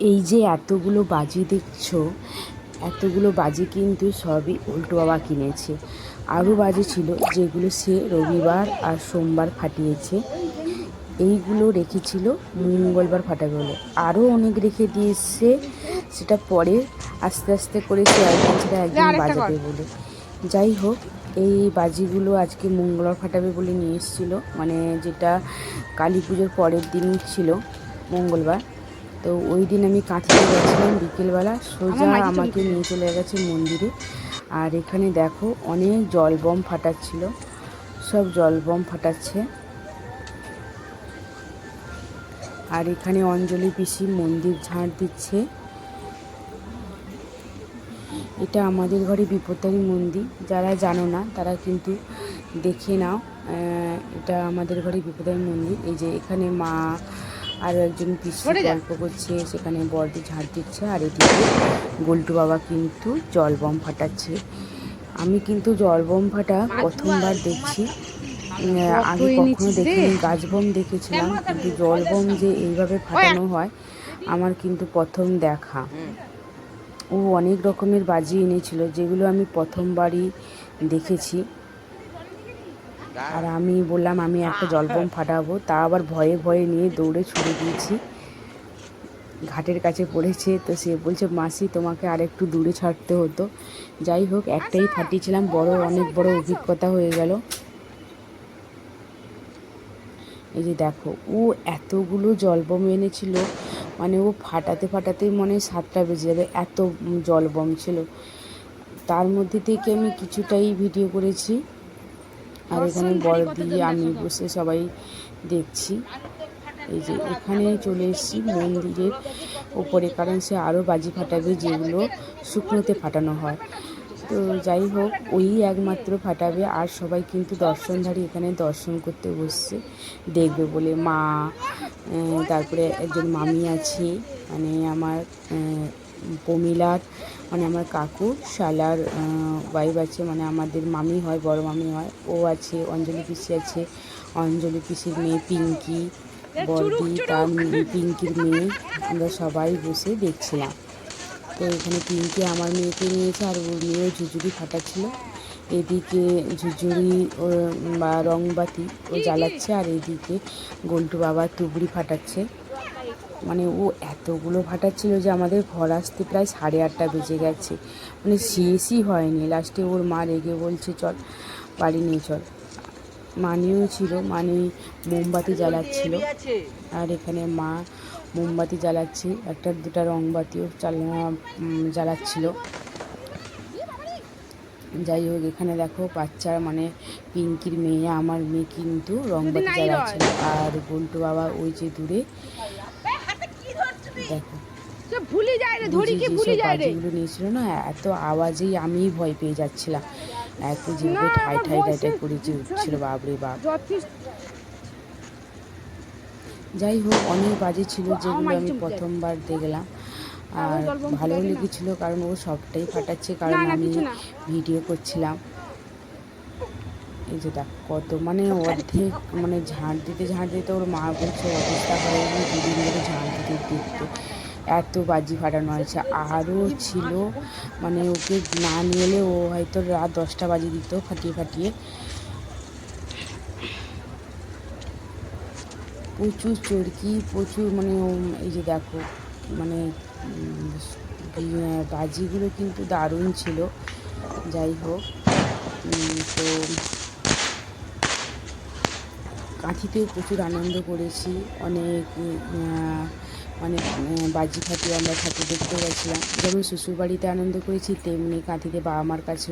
এই যে এতগুলো বাজি দেখছ এতগুলো বাজি কিন্তু সবই উল্টো বাবা কিনেছে। আরও বাজি ছিল যেগুলো সে রবিবার আর সোমবার ফাটিয়েছে। এইগুলো রেখেছিল মঙ্গলবার ফাটাবে বলে। আরও অনেক রেখে দিয়েছে সেটা পরে আস্তে আস্তে করে সে একদিন সেটা একদিন বাজাবে বলে। যাই হোক এই বাজিগুলো আজকে মঙ্গলবার ফাটাবে বলে নিয়ে এসেছিল। মানে যেটা কালী পুজোর পরের দিন ছিল মঙ্গলবার। তো ওই দিন আমি কাঁথিতে গেছিলাম বিকেলবেলা সোজা আমাকে নিয়ে চলে গেছে মন্দিরে। আর এখানে দেখো অনেক জল বম ফাটাচ্ছিল সব জল বম ফাটাচ্ছে। আর এখানে অঞ্জলি পিসি মন্দির ঝাড় দিচ্ছে। এটা আমাদের ঘরে বিপত্তারী মন্দির যারা জানো না তারা কিন্তু দেখে নাও। এটা আমাদের ঘরে বিপত্তারী মন্দির। এই যে এখানে মা আরও একজন পিসি গল্প করছে সেখানে বড়দি ঝাড় দিচ্ছে আর এদিকে গোল্টু বাবা কিন্তু জল বম ফাটাচ্ছে। আমি কিন্তু জল বম ফাটা প্রথমবার দেখছি। আগে কখনো দেখিনি গাছ বম দেখেছিলাম কিন্তু জল বম যে এইভাবে ফাটানো হয় আমার কিন্তু প্রথম দেখা। ও অনেক রকমের বাজি এনেছিল যেগুলো আমি প্রথমবারই দেখেছি। আর আমি বললাম আমি একটা জলবম ফাটাবো। তা আবার ভয়ে ভয়ে নিয়ে দৌড়ে ছুড়ে দিয়েছি। ঘাটের কাছে পড়েছে তো সে বলছে মাসি তোমাকে আর একটু দূরে ছাড়তে হতো। যাই হোক একটাই ফাটিয়েছিলাম বড় অনেক বড় অভিজ্ঞতা হয়ে গেল। এই যে দেখো ও এতগুলো জলবম এনেছিল মানে ও ফাটাতে ফাটাতেই মনে হয় সাতটা বেজে যাবে এত জলবম ছিল। তার মধ্যে থেকে আমি কিছুটাই ভিডিও করেছি। আর এখানে বড় দিয়ে আমি বসে সবাই দেখছি। এই যে এখানে চলে এসেছি মন্দিরের ওপরে কারণ সে আরও বাজি ফাটাবে যেগুলো শুকনোতে ফাটানো হয়। তো যাই হোক ওই একমাত্র ফাটাবে আর সবাই কিন্তু দর্শনধারী এখানে দর্শন করতে বসছে দেখবে বলে মা তারপরে একজন মামি আছে মানে আমার আহ, প্রমিলার মানে আমার কাকু শালার ওয়াইফ আছে মানে আমাদের মামি হয় বড় মামি হয় ও আছে অঞ্জলি পিসি আছে অঞ্জলি পিসির মেয়ে পিঙ্কি বড়দি তার পিঙ্কির মেয়ে আমরা সবাই বসে দেখছিলাম। তো এখানে পিঙ্কি আমার মেয়েকে নিয়েছে আর ওর মেয়েও ঝুঝুরি ফাটাচ্ছিল। এদিকে ঝুঝুরি ও বা রংবাতি ও জ্বালাচ্ছে আর এদিকে গোল্টু বাবা তুবড়ি ফাটাচ্ছে। মানে ও এতগুলো ফাটাচ্ছিল যে আমাদের ঘর আসতে প্রায় সাড়ে আটটা বেজে গেছে। মানে শেষই হয়নি। লাস্টে ওর মা রেগে বলছে চল বাড়ি নিয়ে চল। মানিও ছিল মানে মোমবাতি জ্বালাচ্ছিল। আর এখানে মা মোমবাতি জ্বালাচ্ছে একটা দুটা রংবাতিও চালা জ্বালাচ্ছিল। যাই হোক এখানে দেখো বাচ্চা মানে পিঙ্কির মেয়ে আমার মেয়ে কিন্তু রংবাতি জ্বালাচ্ছিল আর বল্টু বাবা ওই যে দূরে দেখো। ভুলি যায় রে ধরি কি ভুলি যায় রে। বাজিগুলো নিয়েছিল না এত আওয়াজেই আমিই ভয় পেয়ে যাচ্ছিলাম। এত যেভাবে ঠাই ঠাই ঠাই ঠাই করে যে উঠছিল বাপরে বাপ। যাই হোক অনেক বাজে ছিল যেগুলো আমি প্রথমবার দেখলাম। আর ভালো লেগেছিল কারণ ও সবটাই ফাটাচ্ছে কারণ আমি ভিডিও করছিলাম। এই যে দেখ, কত মানে অর্ধেক মানে ঝাঁট দিতে ঝাঁট দিতে ওর মা বলছে, অবস্থা হয়ে গেলে দুদিন ধরে ঝাঁট দিতে দেখতে। এত বাজি ফাটানো হয়েছে। আরও ছিল মানে ওকে না নিয়ে এলে ও হয়তো রাত দশটা বাজি দিত ফাটিয়ে ফাটিয়ে। প্রচুর চরকি, প্রচুর মানে এই যে দেখো মানে বাজিগুলো কিন্তু দারুণ ছিল। যাই হোক তো কাঁথিতেও প্রচুর আনন্দ করেছি। অনেক অনেক বাজি ফাটিয়ে আমরা ঠাকুর দেখতে গেছিলাম। যেমন শ্বশুরবাড়িতে আনন্দ করেছি, তেমনি কাঁথিতে বাবা মার কাছে